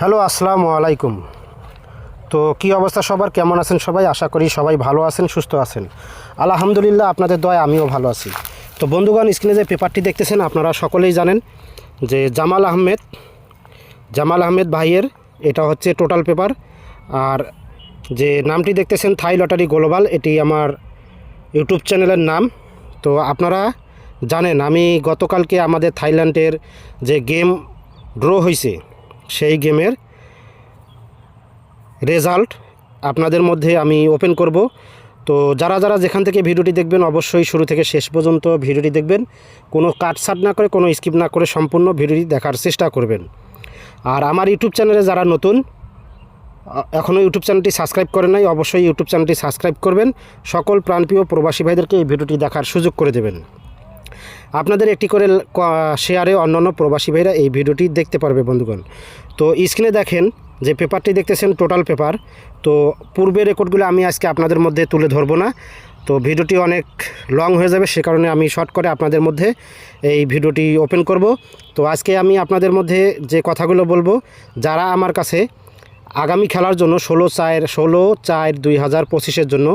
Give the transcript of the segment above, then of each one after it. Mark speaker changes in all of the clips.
Speaker 1: Hello, আসসালামু আলাইকুম। তো কি অবস্থা সবার? কেমন আছেন সবাই? আশা করি সবাই ভালো আছেন, সুস্থ আছেন। আলহামদুলিল্লাহ, আপনাদের দয় আমিও ভালো আছি। তো বন্ধুগণ, স্ক্রিনে যে পেপারটি দেখতেছেন, আপনারা সকলেই জানেন যে জামাল আহমেদ জামাল আহমেদ ভাইয়ের এটা হচ্ছে টোটাল পেপার আর যে নামটি দেখতেছেন, থাই লটারি গ্লোবাল, এটি আমার ইউটিউব চ্যানেলের নাম। তো আপনারা জানেন, আমি গতকালকে আমাদের থাইল্যান্ডের যে গেম ড্র হয়েছে সেই গেমের রেজাল্ট আপনাদের মধ্যে আমি ওপেন করব। তো যারা যারা যেখান থেকে ভিডিওটি দেখবেন, অবশ্যই শুরু থেকে শেষ পর্যন্ত ভিডিওটি দেখবেন। কোনো কাটসাট না করে, কোনো স্কিপ না করে সম্পূর্ণ ভিডিওটি দেখার চেষ্টা করবেন। আর আমার ইউটিউব চ্যানেলে যারা নতুন এখনও ইউটিউব চ্যানেলটি সাবস্ক্রাইব করে নাই, অবশ্যই ইউটিউব চ্যানেলটি সাবস্ক্রাইব করবেন। সকল প্রাণপ্রিয় প্রবাসী ভাইদেরকে এই ভিডিওটি দেখার সুযোগ করে দেবেন। আপনাদের একটি করে শেয়ারে অন্যান্য প্রবাসী ভাইরা এই ভিডিওটি দেখতে পারবে, বন্ধুগণ। তো স্ক্রিনে দেখেন যে পেপারটি দেখতেছেন টোটাল পেপার তো পূর্বের রেকর্ডগুলো আমি আজকে আপনাদের মধ্যে তুলে ধরবো না। তো ভিডিওটি অনেক লং হয়ে যাবে, সে কারণে আমি শর্ট করে আপনাদের মধ্যে এই ভিডিওটি ওপেন করব। তো আজকে আমি আপনাদের মধ্যে যে কথাগুলো বলব, যারা আমার কাছে আগামী খেলার জন্য ষোলো চার ষোলো চার দুই হাজার পঁচিশের জন্য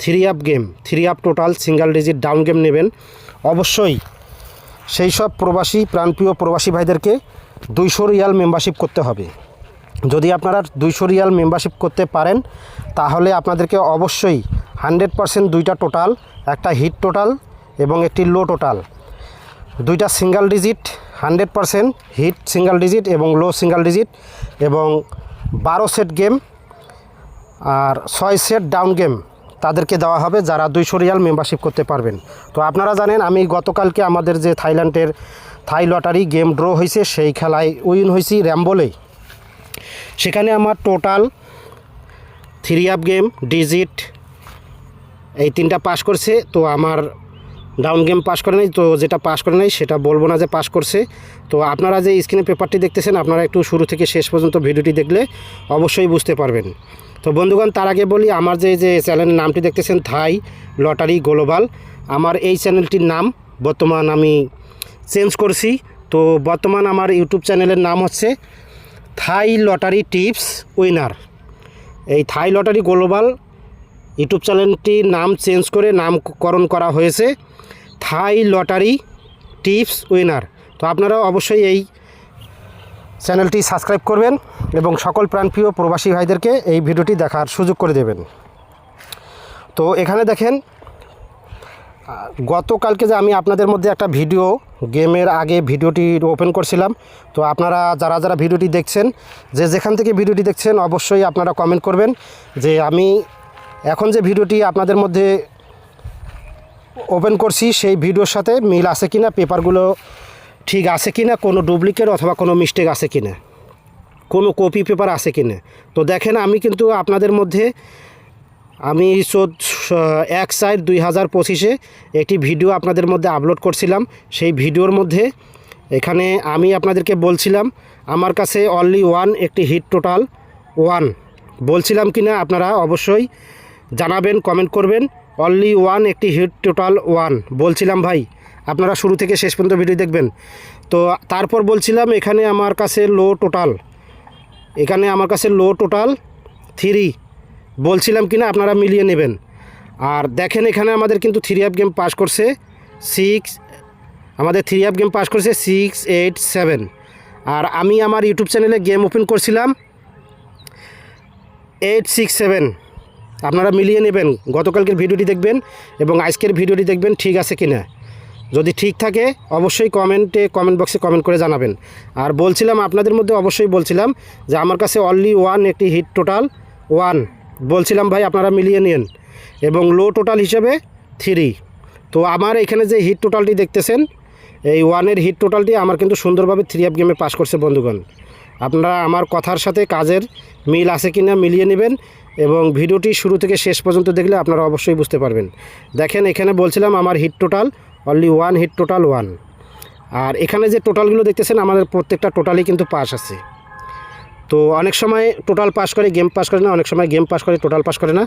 Speaker 1: three up game three up total single digit down game নেবেন, অবশ্যই সেই সব প্রবাসী, প্রাণপ্রিয় প্রবাসী ভাইদেরকে দুইশো রিয়াল মেম্বারশিপ করতে হবে। যদি আপনারা দুইশো রিয়াল মেম্বারশিপ করতে পারেন, তাহলে আপনাদেরকে অবশ্যই হান্ড্রেড পারসেন্ট দুইটা টোটাল একটা হিট টোটাল এবং একটি লো টোটাল দুইটা single digit hundred percent hit single digit এবং লো সিঙ্গেল ডিজিট এবং বারো সেট গেম আর ছয় সেট ডাউন গেম তাদেরকে দেওয়া হবে যারা দুইশো রিয়াল মেম্বারশিপ করতে পারবেন। তো আপনারা জানেন, আমি গতকালকে আমাদের যে থাইল্যান্ডের থাই লটারি গেম ড্র হয়েছে, সেই খেলায় উইন হয়েছি র্যাম্বোলে সেখানে আমার total three up game, digit এই তিনটা পাস করছে। তো আমার ডাউন গেম পাস করে নাই, তো যেটা পাস করে নাই সেটা বলব না যে পাস করছে। তো আপনারা যে স্ক্রিনে পেপারটি দেখতেছেন, আপনারা একটু শুরু থেকে শেষ পর্যন্ত ভিডিওটি দেখলে অবশ্যই বুঝতে পারবেন। তো বন্ধুগণ, তার আগে বলি, আমার যে যে চ্যানেলের নামটি দেখতেছেন, থাই লটারি গ্লোবাল। আমার এই চ্যানেলটির নাম বর্তমান আমি চেঞ্জ করছি। তো বর্তমান আমার ইউটিউব চ্যানেলের নাম হচ্ছে থাই লটারি টিপস উইনার। এই থাই লটারি গ্লোবাল ইউটিউব চ্যানেলটির নাম চেঞ্জ করে নামকরণ করা হয়েছে। Thai lottery tips winner. তো আপনারা অবশ্যই এই চ্যানেলটি সাবস্ক্রাইব করবেন এবং সকল প্রাণপ্রিয় প্রবাসী ভাইদেরকে এই ভিডিওটি দেখার সুযোগ করে দেবেন। তো এখানে দেখেন গতকালকে যে আমি আপনাদের মধ্যে একটা ভিডিও, গেমের আগে ভিডিওটি ওপেন করছিলাম। তো আপনারা, যারা যারা ভিডিওটি দেখছেন, যে যেখান থেকে ভিডিওটি দেখছেন, অবশ্যই আপনারা কমেন্ট করবেন যে আমি এখন যে ভিডিওটি আপনাদের মধ্যে ওপেন করছি, সেই ভিডিওর সাথে মিল আছে কিনা, পেপারগুলো ঠিক আছে কিনা, কোনো ডুপ্লিকেট অথবা কোনো মিস্টেক আছে কিনা, কোনো কপি পেপার আছে কিনা। তো দেখেন, আমি কিন্তু আপনাদের মধ্যে, আমি চোদ এক সাইড দুই হাজার পঁচিশে একটি ভিডিও আপনাদের মধ্যে আপলোড করছিলাম। সেই ভিডিওর মধ্যে এখানে আমি আপনাদেরকে বলছিলাম, আমার কাছে অনলি ওয়ান একটি হিট টোটাল ওয়ান বলছিলাম কি না আপনারা অবশ্যই জানাবেন কমেন্ট করবেন। অনলি ওয়ান একটি হিট টোটাল ওয়ান বলছিলাম ভাই আপনারা শুরু থেকে শেষ পর্যন্ত ভিডিও দেখবেন। তো তারপর বলছিলাম, এখানে আমার কাছে লো টোটাল। এখানে আমার কাছে লো টোটাল থ্রি। বলছিলাম কিনা আপনারা মিলিয়ে নেবেন। আর দেখেন এখানে আমাদের কিন্তু থ্রি অ্যাপ গেম পাস করছে সিক্স আমাদের থ্রি অ্যাপ গেম পাস করছে সিক্স এইট সেভেন আর আমি আমার ইউটিউব চ্যানেলে গেম ওপেন করছিলাম এইট সিক্স সেভেন আপনারা মিলিয়ে নেবেন। গতকালকের ভিডিওটি দেখবেন এবং আজকের ভিডিওটি দেখবেন ঠিক আছে কিনা। যদি ঠিক থাকে, অবশ্যই কমেন্টে কমেন্ট বক্সে কমেন্ট করে জানাবেন। আর বলছিলাম আপনাদের মধ্যে অবশ্যই বলছিলাম যে আমার কাছে অনলি ওয়ান একটি হিট টোটাল ওয়ান বলছিলাম ভাই, আপনারা মিলিয়ে নিন। এবং লো টোটাল হিসেবে থ্রি তো আমার এখানে যে হিট টোটালটি দেখতেছেন, এই ওয়ানের হিট টোটালটি আমার কিন্তু সুন্দরভাবে থ্রি অ্যাপ গেমে পাশ করছে বন্ধুগণ। আপনারা আমার কথার সাথে কাজের মিল আছে কি না মিলিয়ে নেবেন এবং ভিডিওটি শুরু থেকে শেষ পর্যন্ত দেখলে আপনারা অবশ্যই বুঝতে পারবেন। দেখেন, এখানে বলছিলাম আমার hit total only one hit total one আর এখানে যে টোটালগুলো দেখতেছেন, আমাদের প্রত্যেকটা টোটালই কিন্তু পাস আছে। তো অনেক সময় টোটাল পাস করে গেম পাস করে না, অনেক সময় গেম পাস করে টোটাল পাস করে না।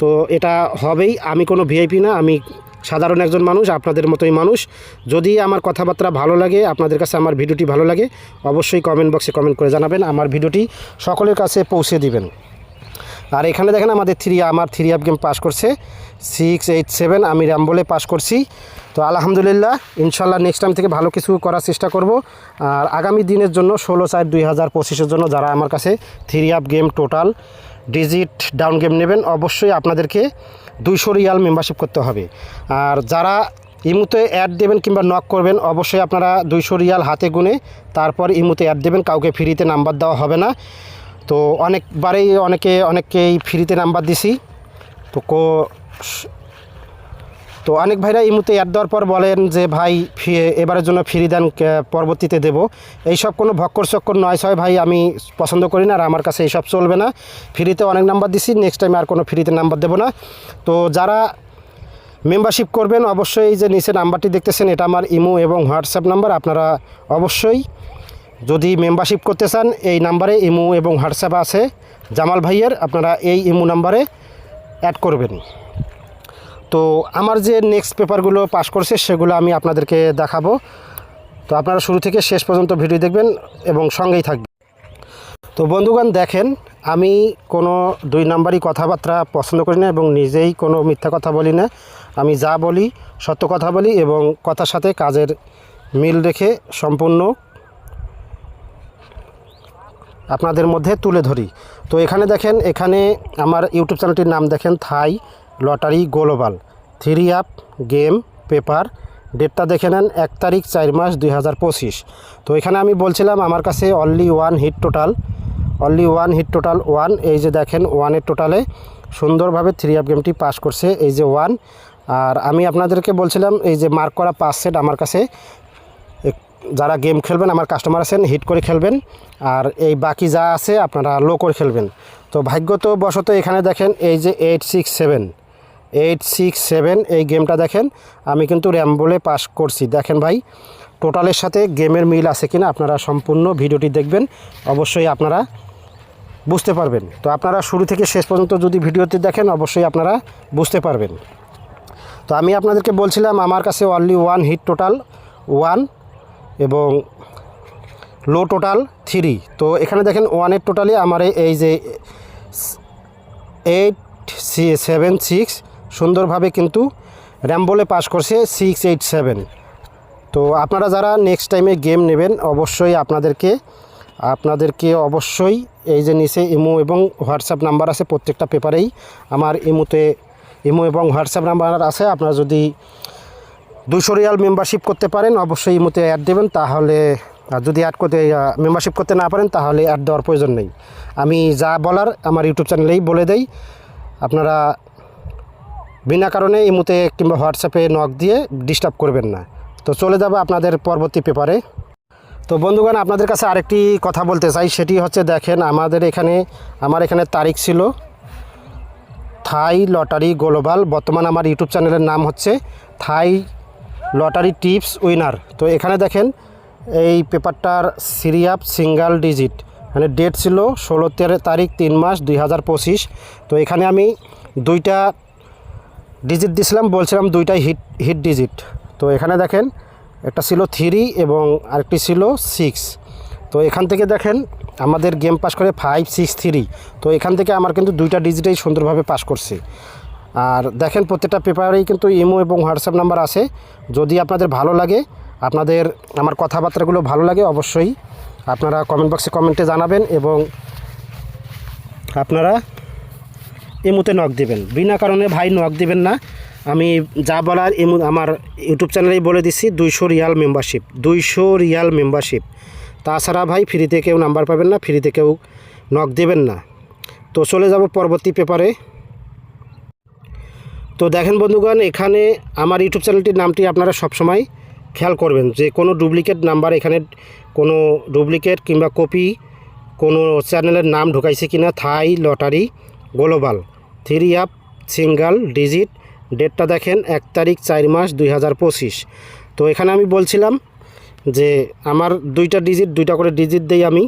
Speaker 1: তো এটা হবেই, আমি কোনো ভিআইপি না, আমি সাধারণ একজন মানুষ, আপনাদের মতোই মানুষ। যদি আমার কথাবার্তা ভালো লাগে, আপনাদের কাছে আমার ভিডিওটি ভালো লাগে, অবশ্যই কমেন্ট বক্সে কমেন্ট করে জানাবেন, আমার ভিডিওটি সকলের কাছে পৌঁছে দিবেন। আর এখানে দেখেন আমাদের থ্রি আমার থ্রি অ্যাপ গেম পাস করছে সিক্স এইট সেভেন আমি র্যাম বলে পাস করছি। তো আলহামদুলিল্লাহ, ইনশাল্লাহ নেক্সট টাইম থেকে ভালো কিছু করার চেষ্টা করব। আর আগামী দিনের জন্য ষোলো চার দুই হাজার পঁচিশের জন্য যারা আমার কাছে three up game total digit down game নেবেন, অবশ্যই আপনাদেরকে দুইশো রিয়াল মেম্বারশিপ করতে হবে। আর যারা ইমুতে অ্যাড দেবেন কিংবা নক করবেন, অবশ্যই আপনারা দুইশো রিয়াল হাতে গুনে তারপর ইমুতে অ্যাড দেবেন, কাউকে ফ্রিতে নাম্বার দেওয়া হবে না। তো অনেকবারেই অনেকে, অনেককেই ফ্রিতে নাম্বার দিছি। তো কো তো অনেক ভাইরা এই মুহূর্তে অ্যাড দেওয়ার পর বলেন যে, ভাই এবারের জন্য ফ্রি দেন পরবর্তীতে দেবো। এইসব কোনো ভক্কর চক্কর নয়, ছয়, ভাই, আমি পছন্দ করি না আর আমার কাছে এইসব চলবে না। ফ্রিতে অনেক নাম্বার দিছি নেক্সট টাইম আর কোনো ফ্রিতে নাম্বার দেবো না। তো যারা মেম্বারশিপ করবেন, অবশ্যই যে নিচে নাম্বারটি দেখতেছেন, এটা আমার ইমো এবং হোয়াটসঅ্যাপ নাম্বার আপনারা অবশ্যই যদি মেম্বারশিপ করতে চান, এই নাম্বারে ইমো এবং হোয়াটসঅ্যাপ আছে। জামাল ভাইয়ের, আপনারা এই ইমো নাম্বারে অ্যাড করবেন। তো আমার যে নেক্সট পেপারগুলো পাশ করছে, সেগুলো আমি আপনাদেরকে দেখাবো। তো আপনারা শুরু থেকে শেষ পর্যন্ত ভিডিও দেখবেন এবং সঙ্গেই থাকবেন। তো বন্ধুগণ, দেখেন, আমি কোনো দুই নাম্বারই কথাবার্তা পছন্দ করি না এবং নিজেই কোনো মিথ্যা কথা বলি না। আমি যা বলি, সত্য কথা বলি এবং কথার সাথে কাজের মিল রেখে সম্পূর্ণ আপনাদের মধ্যে তুলে ধরি। তো এখানে দেখেন, এখানে আমার ইউটিউব চ্যানেলটির নাম দেখেন, Thai lottery global. Three up game, paper. ডেটটা দেখে নেন এক তারিখ চার মাস দুই হাজার পঁচিশ। তো এখানে আমি বলছিলাম আমার কাছে only one hit total only one hit total one এই যে দেখেন ওয়ানের টোটালে সুন্দরভাবে থ্রি অ্যাপ গেমটি পাস করছে, এই যে ওয়ান আর আমি আপনাদেরকে বলছিলাম এই যে মার্ক করা পাঁচ সেট আমার কাছে। যারা গেম খেলবেন, আমার কাস্টমার আছেন হিট করে খেলবেন। আর এই বাকি যা আছে আপনারা লো করে খেলবেন। তো ভাগ্যত বশত এখানে দেখেন এই যে eight six seven eight six seven এই গেমটা দেখেন। আমি কিন্তু র্যাম বলে পাস করছি। দেখেন ভাই, টোটালের সাথে গেমের মিল আছে কিনা আপনারা সম্পূর্ণ ভিডিওটি দেখবেন। অবশ্যই আপনারা বুঝতে পারবেন। তো আপনারা শুরু থেকে শেষ পর্যন্ত যদি ভিডিওটি দেখেন, অবশ্যই আপনারা বুঝতে পারবেন। তো আমি আপনাদেরকে বলছিলাম, আমার কাছে only one hit total one এবং লো টোটাল থ্রি তো এখানে দেখেন ওয়ানের টোটালি আমার এই- যে এইট সেভেন সিক্স সুন্দরভাবে কিন্তু র্যাম বলে পাস করছে সিক্স এইট সেভেন তো আপনারা যারা নেক্সট টাইমে গেম নেবেন, অবশ্যই আপনাদেরকে আপনাদেরকে অবশ্যই এই যে নিচে ইমো এবং হোয়াটসঅ্যাপ নাম্বার আছে প্রত্যেকটা পেপারেই আমার ইমোতে ইমো এবং হোয়াটসঅ্যাপ নাম্বার আছে। আপনারা যদি দুশো রিয়াল মেম্বারশিপ করতে পারেন, অবশ্যই ইমোতে অ্যাড দেবেন। তাহলে, আর যদি অ্যাড করতে মেম্বারশিপ করতে না পারেন, তাহলে অ্যাড দেওয়ার প্রয়োজন নেই। আমি যা বলার, আমার ইউটিউব চ্যানেলেই বলে দেই। আপনারা বিনা কারণে ইমোতে কিংবা হোয়াটসঅ্যাপে নক দিয়ে ডিস্টার্ব করবেন না। তো চলে যাব আপনাদের পরবর্তী পেপারে তো বন্ধুগণ, আপনাদের কাছে আরেকটি কথা বলতে চাই, সেটি হচ্ছে দেখেন, আমাদের এখানে, আমার এখানে তারিখ ছিল থাই লটারি গ্লোবাল। বর্তমান আমার ইউটিউব চ্যানেলের নাম হচ্ছে থাই লটারি টিপস উইনার। তো এখানে দেখেন, এই পেপারটার সিরিয়াপ সিঙ্গাল ডিজিট। মানে ডেট ছিল ষোলো তেরো তারিখ তিন মাস দুই হাজার পঁচিশ। তো এখানে আমি দুইটা ডিজিট দিছিলাম, বলছিলাম দুইটাই হিট হিট ডিজিট তো এখানে দেখেন, একটা ছিল থ্রি এবং আরেকটি ছিল সিক্স তো এখান থেকে দেখেন, আমাদের গেম পাস করে ফাইভ সিক্স থ্রি তো এখান থেকে আমার কিন্তু দুইটা ডিজিটেই সুন্দরভাবে পাস করছে। আর দেখেন, প্রত্যেকটা পেপারেই কিন্তু ইমো এবং হোয়াটসঅ্যাপ নাম্বার আছে। যদি আপনাদের ভালো লাগে, আপনাদের, আমার কথাবার্তাগুলো ভালো লাগে, অবশ্যই আপনারা কমেন্ট বক্সে কমেন্টে জানাবেন এবং আপনারা এমুতে নক দিবেন। বিনা কারণে ভাই নক দিবেন না। আমি যা বলার এমু আমার ইউটিউব চ্যানেলেই বলে দিচ্ছি দুইশো রিয়াল মেম্বারশিপ দুইশো রিয়াল মেম্বারশিপ তাছাড়া ভাই ফ্রিতে কেউ নাম্বার পাবেন না ফ্রিতে কেউ নক দেবেন না। তো চলে যাব পরবর্তী পেপারে তো দেখেন বন্ধুগণ, এখানে আমার ইউটিউব চ্যানেলটির নামটি আপনারা সবসময় খেয়াল করবেন। যে কোনো ডুপ্লিকেট নাম্বার এখানে কোনো ডুপ্লিকেট কিংবা কপি কোনো চ্যানেলের নাম ঢুকাইছে কিনা, Thai, lottery global three up single digit ডেটটা দেখেন এক তারিখ চার মাস দুই হাজার পঁচিশ। তো এখানে আমি বলছিলাম যে আমার দুইটা ডিজিট, দুইটা করে ডিজিট দেই আমি।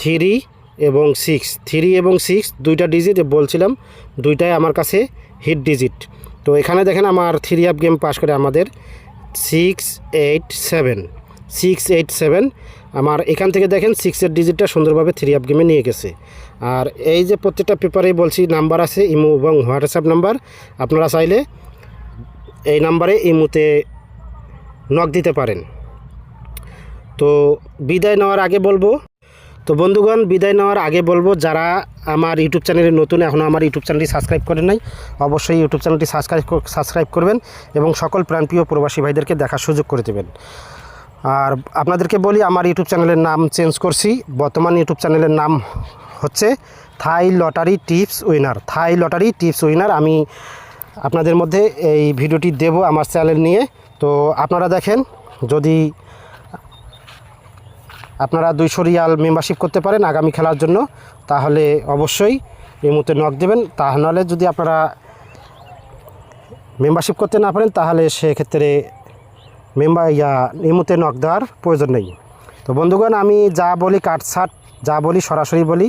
Speaker 1: থ্রি এবং সিক্স। থ্রি এবং সিক্স দুইটা ডিজিট বলছিলাম, দুইটাই আমার কাছে হিট ডিজিট। তো এখানে দেখেন আমার থ্রি অ্যাপ গেম পাস করে আমাদের six eight seven. Six eight seven. আমার এখান থেকে দেখেন সিক্সের ডিজিটটা সুন্দরভাবে থ্রি আপ গেমে নিয়ে গেছে। আর এই যে প্রত্যেকটা পেপারেই বলছি, নাম্বার আছে, ইমো এবং হোয়াটসঅ্যাপ নাম্বার। আপনারা চাইলে এই নাম্বারে ইমুতে নক দিতে পারেন। তো বিদায় নেওয়ার আগে বলব, তো বন্ধুগণ, বিদায় নেওয়ার আগে বলব, যারা আমার ইউটিউব চ্যানেলে নতুন এখনও আমার ইউটিউব চ্যানেলটি সাবস্ক্রাইব করেন নাই, অবশ্যই ইউটিউব চ্যানেলটি সাবস্ক্রাইব সাবস্ক্রাইব করবেন এবং সকল প্রাণপ্রিয় প্রবাসী ভাইদেরকে দেখার সুযোগ করে দেবেন। আর আপনাদেরকে বলি, আমার ইউটিউব চ্যানেলের নাম চেঞ্জ করছি। বর্তমান ইউটিউব চ্যানেলের নাম হচ্ছে Thai lottery tips winner. Thai lottery tips winner আমি আপনাদের মধ্যে এই ভিডিওটি দেব আমার চ্যানেল নিয়ে। তো আপনারা দেখেন, যদি আপনারা দুইশো রিয়াল মেম্বারশিপ করতে পারেন আগামী খেলার জন্য, তাহলে অবশ্যই এই মুহূর্তে নক দেবেন। তা নাহলে যদি আপনারা মেম্বারশিপ করতে না পারেন, তাহলে সেক্ষেত্রে মেম্বার ইয়া, এই মুহূর্তে নক দেওয়ার প্রয়োজন নেই। তো বন্ধুগণ, আমি যা বলি কাটছাট যা বলি, সরাসরি বলি,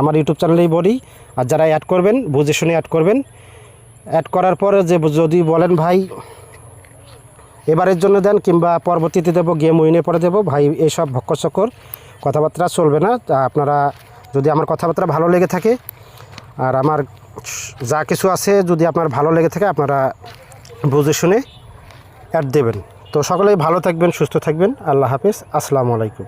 Speaker 1: আমার ইউটিউব চ্যানেলেই বলি। আর যারা অ্যাড করবেন, বুঝে শুনে অ্যাড করবেন। অ্যাড করার পরে যে যদি বলেন, ভাই, এবারের জন্য দেন কিংবা পরবর্তীতে দেবো, গেম উইনে পরে দেবো, ভাই, এইসব ভক্কচক্কর কথাবার্তা চলবে না। আপনারা, যদি আমার কথাবার্তা ভালো লেগে থাকে, আর আমার যা কিছু আছে যদি আপনার ভালো লেগে থাকে, আপনারা বুঝে শুনে অ্যাড দেবেন। তো সকলেই ভালো থাকবেন, সুস্থ থাকবেন। আল্লাহ হাফিজ। আসসালামু আলাইকুম।